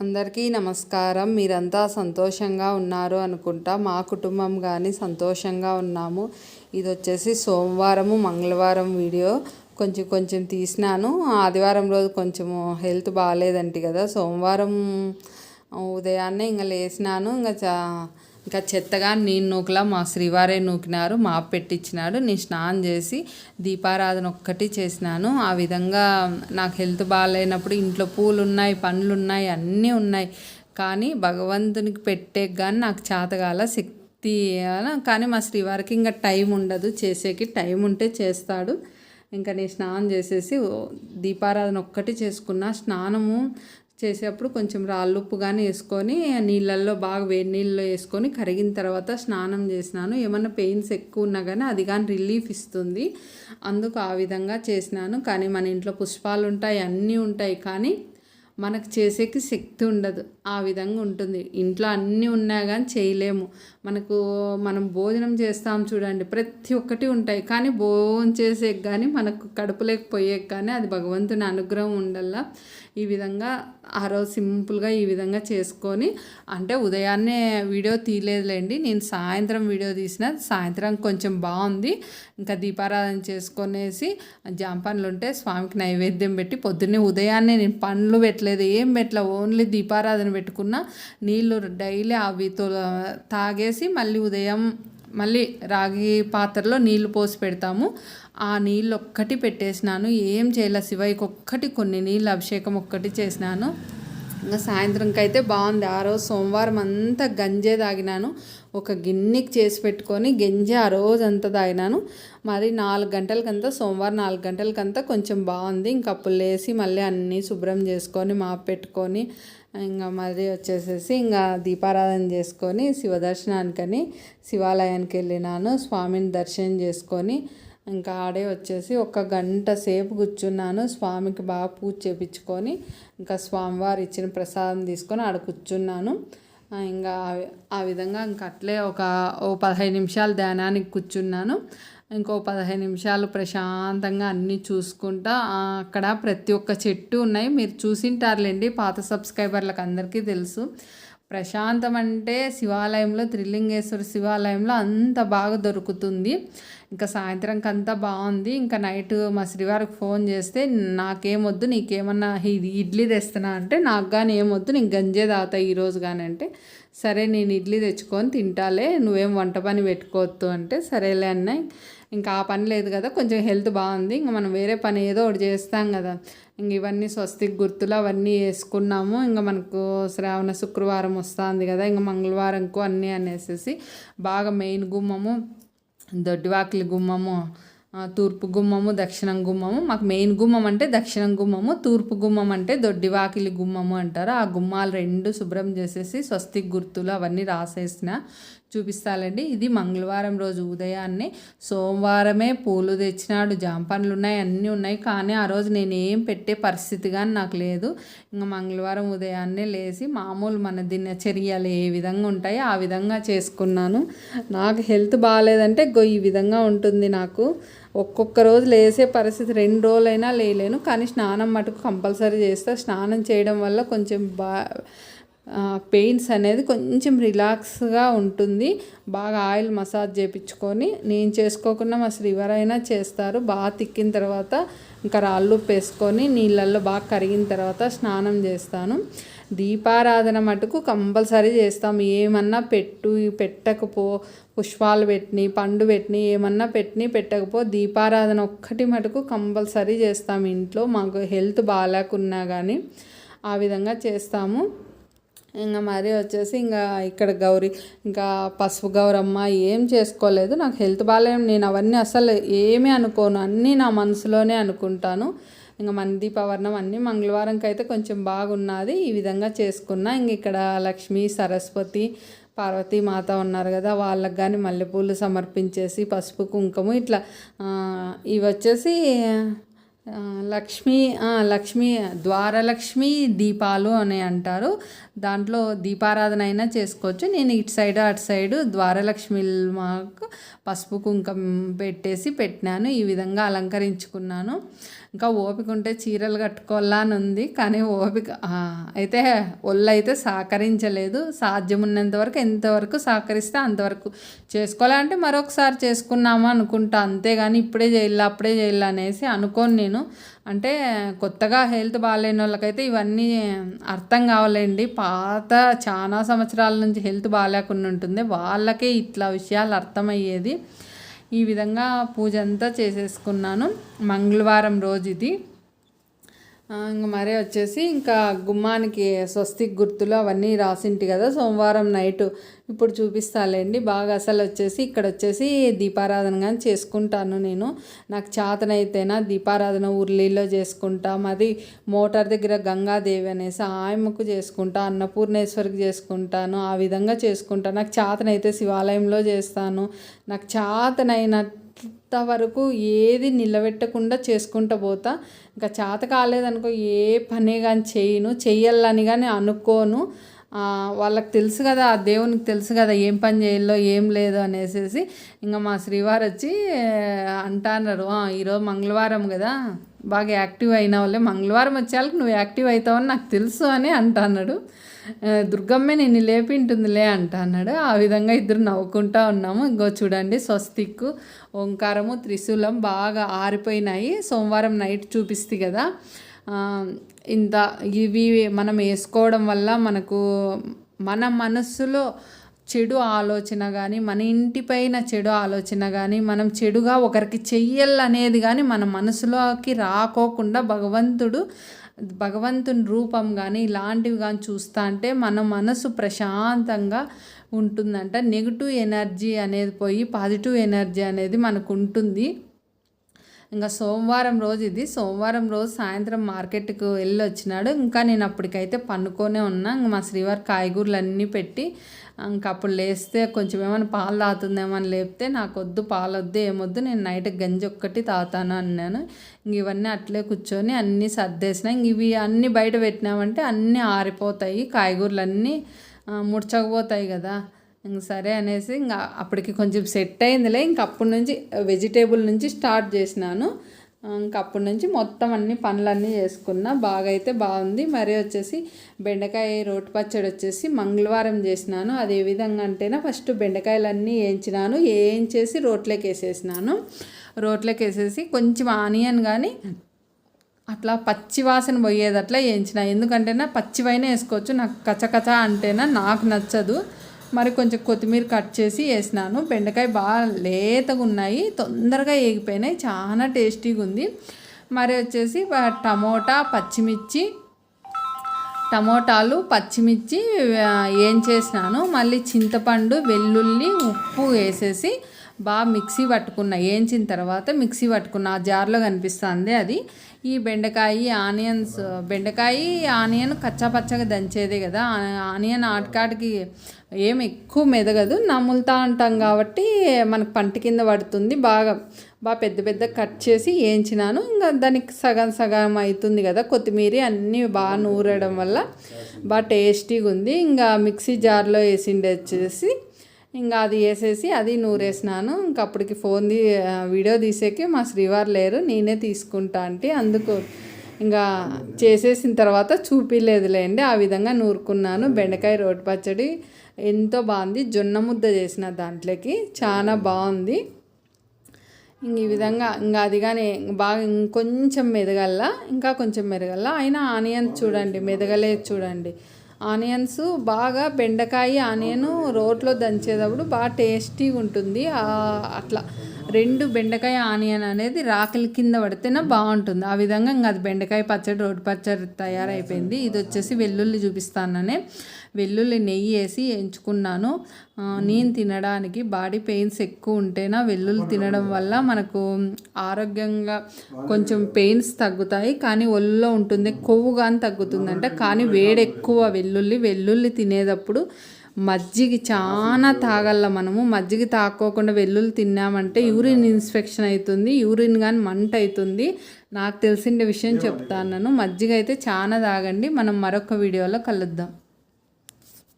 అందరికీ నమస్కారం. మీరంతా సంతోషంగా ఉన్నారు అనుకుంటా. మా కుటుంబం కానీ సంతోషంగా ఉన్నాము. ఇది వచ్చేసి సోమవారము మంగళవారం వీడియో. కొంచెం కొంచెం తీసినాను. ఆదివారం రోజు కొంచెము హెల్త్ బాగాలేదంటే కదా. సోమవారం ఉదయాన్నే ఇంకా లేచినాను ఇంకా చా ఇంకా చెత్తగా నేను నూకలా మా శ్రీవారే నూకినారు మా పెట్టించినాడు నేను స్నానం చేసి దీపారాధన ఒక్కటి చేసినాను. ఆ విధంగా నాకు హెల్త్ బాగాలేనప్పుడు ఇంట్లో పూలు ఉన్నాయి పండ్లు ఉన్నాయి అన్నీ ఉన్నాయి. కానీ భగవంతునికి పెట్టే కానీ నాకు చేతగాల శక్తి కానీ మా శ్రీవారికి ఇంకా టైం ఉండదు చేసేకి టైం ఉంటే చేస్తాడు. ఇంకా నేను స్నానం చేసేసి దీపారాధన ఒక్కటి చేసుకున్నా. స్నానము చేసేటప్పుడు కొంచెం రాళ్ళుప్పు కానీ వేసుకొని నీళ్ళల్లో బాగా వేడి నీళ్ళలో వేసుకొని కరిగిన తర్వాత స్నానం చేసినాను. ఏమన్నా పెయిన్స్ ఎక్కువ ఉన్నా కానీ అది కానీ రిలీఫ్ ఇస్తుంది. అందుకు ఆ విధంగా చేసినాను. కానీ మన ఇంట్లో పుష్పాలు ఉంటాయి అన్నీ ఉంటాయి. కానీ మనకు చేసేకి శక్తి ఉండదు. ఆ విధంగా ఉంటుంది. ఇంట్లో అన్నీ ఉన్నా కానీ చేయలేము. మనకు మనం భోజనం చేస్తాం చూడండి ప్రతి ఒక్కటి ఉంటాయి. కానీ భోజనం చేసే కానీ మనకు కడుపు పోయేకి కానీ అది భగవంతుని అనుగ్రహం ఉండల్లా ఈ విధంగా ఆ రోజు సింపుల్గా ఈ విధంగా చేసుకొని అంటే ఉదయాన్నే వీడియో తీయలేదులేండి. నేను సాయంత్రం వీడియో తీసిన సాయంత్రం కొంచెం బాగుంది. ఇంకా దీపారాధన చేసుకొనేసి జాంపన్లు ఉంటే స్వామికి నైవేద్యం పెట్టి పొద్దున్నే ఉదయాన్నే నేను పండ్లు పెట్టలేదు. ఏం పెట్టలే ఓన్లీ దీపారాధన పెట్టుకున్న. నీళ్ళు డైలీ అవితో తాగేసి మళ్ళీ ఉదయం మళ్ళీ రాగి పాత్రలో నీళ్ళు పోసి పెడతాము. ఆ నీళ్ళు ఒక్కటి పెట్టేసినాను. ఏం చేయలే శివయ్యకి ఒక్కటి కొన్ని నీళ్ళు అభిషేకం ఒక్కటి చేసినాను. ఇంకా సాయంత్రంకి అయితే బాగుంది. ఆ రోజు సోమవారం అంతా గంజే తాగినాను. ఒక గిన్నెకి చేసి పెట్టుకొని గంజి ఆ రోజు అంతా తాగినాను. మరి నాలుగు గంటలకంతా సోమవారం నాలుగు గంటలకంతా కొంచెం బాగుంది. ఇంక అప్పుడు లేసి మళ్ళీ అన్నీ శుభ్రం చేసుకొని మాపు పెట్టుకొని ఇంకా మళ్ళీ వచ్చేసేసి ఇంకా దీపారాధన చేసుకొని శివదర్శనానికని శివాలయానికి వెళ్ళినాను. స్వామిని దర్శనం చేసుకొని ఇంకా ఆడే వచ్చేసి ఒక గంట సేపు కూర్చున్నాను. స్వామికి బాగా పూజ చేపించుకొని ఇంకా స్వామివారు ఇచ్చిన ప్రసాదం తీసుకొని ఆడ కూర్చున్నాను. ఇంకా ఆ విధంగా ఇంకా అట్లే ఒక ఓ పదహైదు నిమిషాలు ధ్యానానికి కూర్చున్నాను. ఇంకో పదహైదు నిమిషాలు ప్రశాంతంగా అన్నీ చూసుకుంటా అక్కడ ప్రతి ఒక్క చెట్టు ఉన్నాయి. మీరు చూసింటారులేండి పాత సబ్స్క్రైబర్లకు అందరికీ తెలుసు. ప్రశాంతం అంటే శివాలయంలో త్రిలింగేశ్వర శివాలయంలో అంత బాగా దొరుకుతుంది. ఇంకా సాయంత్రంకి అంతా బాగుంది. ఇంకా నైట్ మా శ్రీవారికి ఫోన్ చేస్తే నాకేమొద్దు నీకేమన్నా ఇది ఇడ్లీ తెస్తున్నా అంటే నాకు కానీ ఏమొద్దు నేను గంజే తాగుతా ఈరోజు కానీ అంటే సరే నేను ఇడ్లీ తెచ్చుకొని తింటాలే నువ్వేం వంట పని పెట్టుకోవద్దు అంటే సరేలే అన్నాయి ఇంకా ఆ పని లేదు కదా కొంచెం హెల్త్ బాగుంది ఇంకా మనం వేరే పని ఏదో ఒకటి చేస్తాం కదా. ఇంక ఇవన్నీ స్వస్తిక్ గుర్తులు అవన్నీ వేసుకున్నాము ఇంకా మనకు శ్రావణ శుక్రవారం వస్తుంది కదా ఇంకా మంగళవారంకు అన్నీ అనేసి బాగా మెయిన్ గుమ్మము దొడ్డివాకిలి గుమ్మము తూర్పు గుమ్మము దక్షిణం గుమ్మము మాకు మెయిన్ గుమ్మం అంటే దక్షిణం గుమ్మము తూర్పు గుమ్మం అంటే దొడ్డివాకిలి గుమ్మము అంటారు. ఆ గుమ్మాలు రెండు శుభ్రం చేసేసి స్వస్తిక్ గుర్తులు అవన్నీ రాసేసిన చూపిస్తాలండి. ఇది మంగళవారం రోజు ఉదయాన్నే. సోమవారమే పూలు తెచ్చినాడు. జాంపన్లు ఉన్నాయి అన్నీ ఉన్నాయి. కానీ ఆ రోజు నేనేం పెట్టే పరిస్థితి కానీ నాకు లేదు. ఇంకా మంగళవారం ఉదయాన్నే లేచి మామూలు మన దినచర్యలు ఏ విధంగా ఉంటాయో ఆ విధంగా చేసుకున్నాను. నాకు హెల్త్ బాగాలేదంటే గో ఈ విధంగా ఉంటుంది నాకు. ఒక్కొక్క రోజు లేసే పరిస్థితి రెండు రోజులైనా లేలేను. కానీ స్నానం మటుకు కంపల్సరీ చేస్తా. స్నానం చేయడం వల్ల కొంచెం బా పెయిన్స్ అనేది కొంచెం రిలాక్స్గా ఉంటుంది. బాగా ఆయిల్ మసాజ్ చేయించుకొని నేను చేసుకోకుండా మా ఎవరైనా చేస్తారు. బాగా తిక్కిన తర్వాత ఇంకా రాళ్ళు వేసుకొని నీళ్ళల్లో బాగా కరిగిన తర్వాత స్నానం చేస్తాను. దీపారాధన మటుకు కంపల్సరీ చేస్తాం. ఏమన్నా పెట్టు పెట్టకపో పుష్పాలు పెట్టిని పండు పెట్టిని ఏమన్నా పెట్టిని పెట్టకపో దీపారాధన ఒక్కటి మటుకు కంపల్సరీ చేస్తాం ఇంట్లో. మాకు హెల్త్ బాగాలేకున్నా కానీ ఆ విధంగా చేస్తాము. ఇంకా మరి వచ్చేసి ఇంకా ఇక్కడ గౌరీ ఇంకా పసుపు గౌరమ్మ ఏం చేసుకోలేదు. నాకు హెల్త్ బాగాలేదు నేను అవన్నీ అసలు ఏమీ అనుకోను. అన్నీ నా మనసులోనే అనుకుంటాను. ఇంకా మన దీపవర్ణం అన్నీ మంగళవారంకి అయితే కొంచెం బాగున్నది. ఈ విధంగా చేసుకున్నా. ఇంక ఇక్కడ లక్ష్మి సరస్వతి పార్వతీ మాత ఉన్నారు కదా వాళ్ళకి కానీ మల్లెపూలు సమర్పించేసి పసుపు కుంకుమ ఇట్లా ఇవి వచ్చేసి లక్ష్మీ లక్ష్మీ ద్వారలక్ష్మి దీపాలు అని అంటారు. దాంట్లో దీపారాధన అయినా చేసుకోవచ్చు. నేను ఇటు సైడ్ అటు సైడు ద్వారలక్ష్మి మాకు పసుపు కుంకం పెట్టేసి పెట్టినాను. ఈ విధంగా అలంకరించుకున్నాను. ఇంకా ఓపిక ఉంటే చీరలు కట్టుకోవాలా అని ఉంది కానీ ఓపిక అయితే ఒళ్ళు అయితే సహకరించలేదు. సాధ్యమున్నంత వరకు ఎంతవరకు సహకరిస్తే అంతవరకు చేసుకోవాలంటే మరొకసారి చేసుకున్నామా అనుకుంటా. అంతేగాని ఇప్పుడే చేయాలి అప్పుడే చేయాలి అనేసి అనుకోను నేను. అంటే కొత్తగా హెల్త్ బాగాలేని వాళ్ళకైతే ఇవన్నీ అర్థం కావాలండి. పాత చాలా సంవత్సరాల నుంచి హెల్త్ బాగాలేకుండా ఉంటుంది. వాళ్ళకే ఇట్లా విషయాలు అర్థమయ్యేది. ఈ విధంగా పూజ అంతా చేసేసుకున్నాను. మంగళవారం రోజు ఇది. ఇంక మరే వచ్చేసి ఇంకా గుమ్మానికి స్వస్తిక్ గుర్తులు అవన్నీ రాసింటి కదా సోమవారం నైట్. ఇప్పుడు చూపిస్తాలేండి. బాగా అసలు వచ్చేసి ఇక్కడ వచ్చేసి దీపారాధన కానీ చేసుకుంటాను నేను. నాకు చేతనైతేనా దీపారాధన ఉర్లీలో చేసుకుంటా మరి మోటార్ దగ్గర గంగాదేవి అనేసి ఆయమ్మకు చేసుకుంటా అన్నపూర్ణేశ్వరికి చేసుకుంటాను ఆ విధంగా చేసుకుంటాను నాకు చేతనైతే శివాలయంలో చేస్తాను. నాకు చేతనైనట్టు వరకు ఏది నిలబెట్టకుండా చేసుకుంటూ పోతా. ఇంకా చేత కాలేదనుకో ఏ పని కానీ చేయను చెయ్యాలని కానీ అనుకోను. వాళ్ళకి తెలుసు కదా ఆ దేవునికి తెలుసు కదా ఏం పని చేయాలో ఏం లేదు అనేసి ఇంకా మా శ్రీవారు వచ్చి అంటున్నారు ఈరోజు మంగళవారం కదా బాగా యాక్టివ్ అయిన వాళ్ళే మంగళవారం వచ్చేళ్ళకి నువ్వు యాక్టివ్ అవుతావని నాకు తెలుసు అని అంటున్నాడు. దుర్గమ్మే నిన్ను లేపింటుందిలే అంట అన్నాడు. ఆ విధంగా ఇద్దరు నవ్వుకుంటా ఉన్నాము. ఇంకో చూడండి స్వస్తిక్కు ఓంకారము త్రిశూలం బాగా ఆరిపోయినాయి. సోమవారం నైట్ చూపిస్తుంది కదా. ఇంత ఇవి మనం వేసుకోవడం వల్ల మనకు మన మనస్సులో చెడు ఆలోచన కానీ మన ఇంటిపైన చెడు ఆలోచన కానీ మనం చెడుగా ఒకరికి చెయ్యాలనేది కానీ మన మనసులోకి రాకోకుండా భగవంతుడు భగవంతుని రూపం కానీ ఇలాంటివి కానీ చూస్తా అంటే మన మనసు ప్రశాంతంగా ఉంటుందంట. నెగిటివ్ ఎనర్జీ అనేది పోయి పాజిటివ్ ఎనర్జీ అనేది మనకు ఉంటుంది. ఇంకా సోమవారం రోజు ఇది. సోమవారం రోజు సాయంత్రం మార్కెట్కు వెళ్ళి వచ్చినాడు. ఇంకా నేను అప్పటికైతే పనుకొనే ఉన్నా. ఇంకా మా శ్రీవారి కాయగూరలు అన్నీ పెట్టి ఇంకా అప్పుడు లేస్తే కొంచెం ఏమైనా పాలు తాగుతుందేమో అని లేపితే నాకు వద్దు పాలు వద్దు ఏమొద్దు నేను నైట్ గంజి ఒక్కటి తాగుతాను అన్నాను. ఇంక ఇవన్నీ అట్లే కూర్చొని అన్నీ సర్దేసిన. ఇంక ఇవి అన్నీ బయట పెట్టినామంటే అన్నీ ఆరిపోతాయి. కాయగూరలు అన్నీ ఆ, ముడచకపోతాయి కదా. ఇంక సరే అనేసి ఇంకా అప్పటికి కొంచెం సెట్ అయిందిలే. ఇంక అప్పటి నుంచి వెజిటేబుల్ నుంచి స్టార్ట్ చేసినాను. ఇంక అప్పటి నుంచి మొత్తం అన్ని పనులన్నీ చేసుకున్నా. బాగా అయితే బాగుంది. మరి వచ్చేసి బెండకాయ రోటి పచ్చడి వచ్చేసి మంగళవారం చేసినాను. అది ఏ విధంగా అంటేనా ఫస్ట్ బెండకాయలన్నీ వేయించినాను. వేయించేసి రోట్లోకి వేసేసినాను. రోట్లోకి వేసేసి కొంచెం ఆనియన్ కానీ అట్లా పచ్చి వాసన పోయేది అట్లా వేయించిన. ఎందుకంటేనా పచ్చివైనా వేసుకోవచ్చు. నాకు కచకచ అంటేనా నాకు నచ్చదు. మరి కొంచెం కొత్తిమీర కట్ చేసి వేసినాను. బెండకాయ బాగా లేతగా ఉన్నాయి తొందరగా వేగిపోయినాయి చాలా టేస్టీగా ఉంది. మరి వచ్చేసి టమోటా పచ్చిమిర్చి టమోటాలు పచ్చిమిర్చి ఏం చేసినాను మళ్ళీ చింతపండు వెల్లుల్లి ఉప్పు వేసేసి బాగా మిక్సీ పట్టుకున్న. వేయించిన తర్వాత మిక్సీ పట్టుకున్న. ఆ జార్లో కనిపిస్తుంది అది. ఈ బెండకాయ ఆనియన్స్ బెండకాయ ఆనియన్ కచ్చాపచ్చగా దంచేదే కదా. ఆ- ఆనియన్ ఆటకాటికి ఏం ఎక్కువ మెదగదు. నములుతా అంటాం కాబట్టి మనకు పంట కింద పడుతుంది. బాగా బాగా పెద్ద పెద్ద కట్ చేసి వేయించినాను ఇంకా దానికి సగం సగం అవుతుంది కదా. కొత్తిమీర అన్నీ బాగా నూరడం వల్ల బాగా టేస్టీగా ఉంది ఇంకా మిక్సీ జార్లో వేసిండే వచ్చేసి ఇంకా అది వేసేసి అది నూరేసినాను. ఇంక అప్పటికి ఫోన్ తీ వీడియో తీసేకి మా శ్రీవారు లేరు నేనే తీసుకుంటా అంటే అందుకు ఇంకా చేసేసిన తర్వాత చూపిలేదులేండి. ఆ విధంగా నూరుకున్నాను. బెండకాయ రోటి పచ్చడి ఎంతో బాగుంది. జొన్న ముద్ద చేసిన దాంట్లోకి చాలా బాగుంది. ఇంక ఈ విధంగా ఇంకా అది కానీ బాగా ఇంకొంచెం మెదగల్ల ఇంకా కొంచెం మెదగల్లా. అయినా ఆనియన్స్ చూడండి మెదగలేదు చూడండి. ఆనియన్స్ బాగా బెండకాయ ఆనియన్ రోట్లో దంచేటప్పుడు బాగా టేస్టీగా ఉంటుంది అట్లా. రెండు బెండకాయ ఆనియన్ అనేది రాకలి కింద పడితేనే బాగుంటుంది. ఆ విధంగా ఇంకా అది బెండకాయ పచ్చడి రోడ్డు పచ్చడి తయారైపోయింది. ఇది వచ్చేసి వెల్లుల్లి చూపిస్తాననే. వెల్లుల్లి నెయ్యి వేసి ఎంచుకున్నాను. నేను తినడానికి బాడీ పెయిన్స్ ఎక్కువ ఉంటేనా వెల్లుల్లి తినడం వల్ల మనకు ఆరోగ్యంగా కొంచెం పెయిన్స్ తగ్గుతాయి. కానీ ఒళ్ళో ఉంటుంది కొవ్వు కానీ తగ్గుతుందంట. కానీ వేడి ఎక్కువ వెల్లుల్లి వెల్లుల్లి తినేటప్పుడు మజ్జిగ చాలా తాగల్ల మనము. మజ్జిగ తాక్కోకుండా వెల్లుల్లి తిన్నామంటే యూరిన్ ఇన్ఫెక్షన్ అవుతుంది యూరిన్ కానీ మంట అవుతుంది నాకు తెలిసిన విషయం చెప్తాను మజ్జిగ అయితే చాలా తాగండి. మనం మరొక వీడియోలో కలుద్దాం.